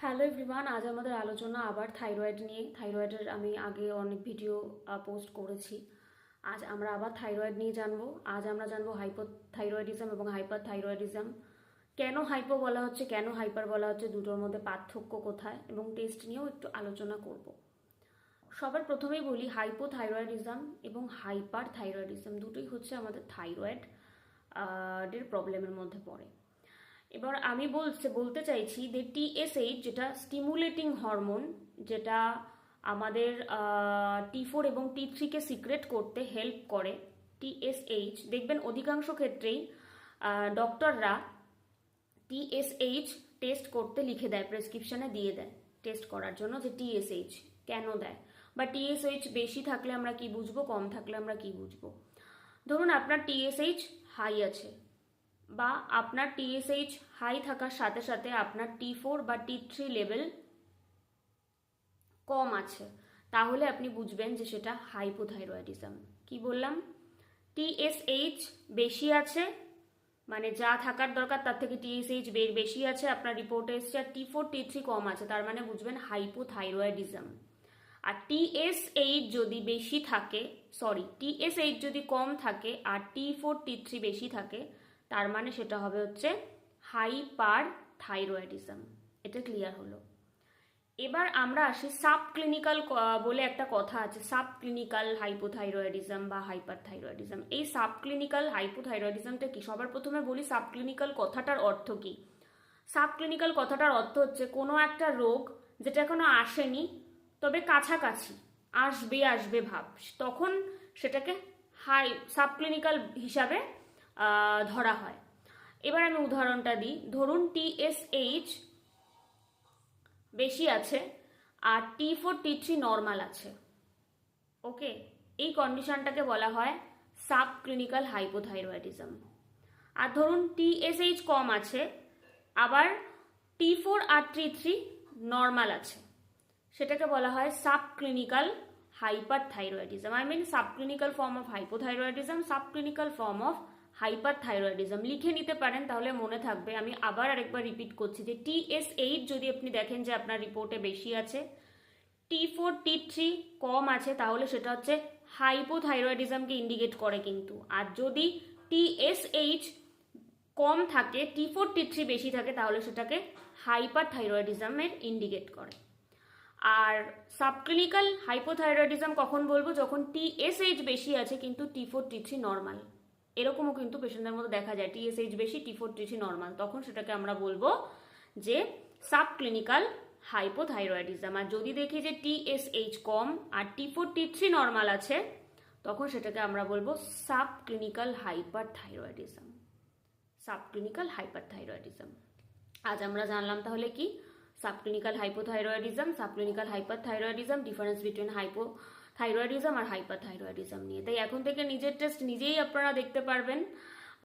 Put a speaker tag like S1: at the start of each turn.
S1: Hello everyone আজ আমাদের আলোচনা আবার থাইরয়েড নিয়ে। থাইরয়েডের আমি আগে অনেক ভিডিও পোস্ট করেছি। আজ আমরা আবার থাইরয়েড নিয়ে জানব। আজ আমরা জানব হাইপো থাইরয়েডিজম এবং হাইপার থাইরয়েডিজম কেন হাইপো বলা হচ্ছে, কেন হাইপার বলা হচ্ছে, দুটোর মধ্যে পার্থক্য কোথায়? এবং টেস্ট নিয়েও একটু আলোচনা করব। সবার প্রথমেই বলি হাইপো থাইরয়েডিজম এবং হাইপার থাইরয়েডিজম দুটোই হচ্ছে আমাদের থাইরয়েড এর প্রবলেমের মধ্যে পড়ে। এবার আমি বলছে, বলতে চাইছি যে টিএসএইচ যেটা স্টিমুলেটিং হরমোন যেটা আমাদের টি ফোর এবং টি থ্রিকে সিক্রেট করতে হেল্প করে টিএসএইচ দেখবেন অধিকাংশ ক্ষেত্রেই ডক্টররা টিএসএইচ টেস্ট করতে লিখে দেয় প্রেসক্রিপশনে দিয়ে দেয় টেস্ট করার জন্য যে টিএসএইচ কেন দেয়। বা টিএসএইচ বেশি থাকলে আমরা কি বুঝব, কম থাকলে আমরা কি বুঝব। ধরুন আপনার টিএসএইচ হাই আছে বা আপনার টিএসএইচ হাই থাকার সাথে সাথে আপনার টি ফোর বা টি থ্রি লেভেল কম আছে। তাহলে আপনি বুঝবেন যে সেটা হাইপোথাইরয়েডিজম কি বললাম? টিএসএইচ বেশি আছে মানে যা থাকার দরকার তার থেকে টিএসএইচ বেশি আছে, আপনার রিপোর্টে এসছে, আর টি ফোর টি থ্রি কম আছে, তার মানে বুঝবেন হাইপোথাইরয়েডিজম আর টিএসএইচ যদি বেশি থাকে সরি টিএসএইচ যদি কম থাকে, আর টি ফোর টি থ্রি বেশি থাকে তার মানে সেটা হবে হচ্ছে হাইপার থাইরয়েডিজম এটা ক্লিয়ার হলো। এবার আমরা আসি সাব ক্লিনিক্যাল বলে একটা কথা আছে সাব ক্লিনিক্যাল হাইপোথাইরয়েডিজম বা হাইপার থাইরয়েডিজম এই সাব ক্লিনিক্যাল হাইপোথাইরয়েডিজমটা কি? সবার প্রথমে বলি সাব ক্লিনিক্যাল কথাটার অর্থ কি? সাব ক্লিনিক্যাল কথাটার অর্থ হচ্ছে কোনো একটা রোগ যেটা এখনও আসেনি, তবে কাছাকাছি, আসবে আসবে ভাব। তখন সেটাকে হাই সাব ক্লিনিক্যাল হিসাবে ধরা হয়। এবার আমি উদাহরণটা দিই। ধরুন টিএসএইচ বেশি আছে আর T four T three normal আছে। ওকে এই কন্ডিশনটাকে বলা হয় সাব ক্লিনিক্যাল হাইপোথাইরয়েডিজম আর ধরুন টিএসএইচ কম আছে, আবার টি ফোর আর টি থ্রি নর্মাল আছে। সেটাকে বলা হয় sub clinical hyper thyroidism I mean sub clinical form of hypothyroidism sub clinical form of hyper thyroidism লিখে নিতে পারেন, তাহলে মনে থাকবে। আমি আবার আরেকবার রিপিট করছি যে এইট যদি আপনি দেখেন যে আপনার রিপোর্টে বেশি আছে টি ফোর টি থ্রি কম আছে, তাহলে সেটা হচ্ছে হাইপোথাইরয়েডিজমকে ইন্ডিকেট করে কিন্তু। আর যদি টিএসএইচ কম থাকে টি ফোর টি থ্রি বেশি থাকে, তাহলে সেটাকে হাইপার থাইরয়েডিজমের ইন্ডিকেট করে। আর সাবক্লিনিক্যাল হাইপোথাইরয়েডিজম কখন বলব? যখন টিএসএইচ বেশি আছে, কিন্তু T four T three normal এরকমও কিন্তু পেশেন্টদের মধ্যে দেখা যায় টিএসএইচ বেশি টি ফোর টি নর্মাল তখন সেটাকে আমরা বলব যে সাব ক্লিনিক্যাল হাইপোথাইরয়েডিজম আর যদি দেখি যে টিএসএইচ কম আর T four T three normal আছে, তখন সেটাকে আমরা বলব sub clinical hyper thyroidism sub clinical hyper thyroidism আজ আমরা জানলাম তাহলে কি? Sub subclinical hypothyroidism subclinical hyperthyroidism difference between hypothyroidism আর হাইপার থাইরয়েডিজম নিয়ে। তাই এখন থেকে নিজের টেস্ট নিজেই আপনারা দেখতে পারবেন।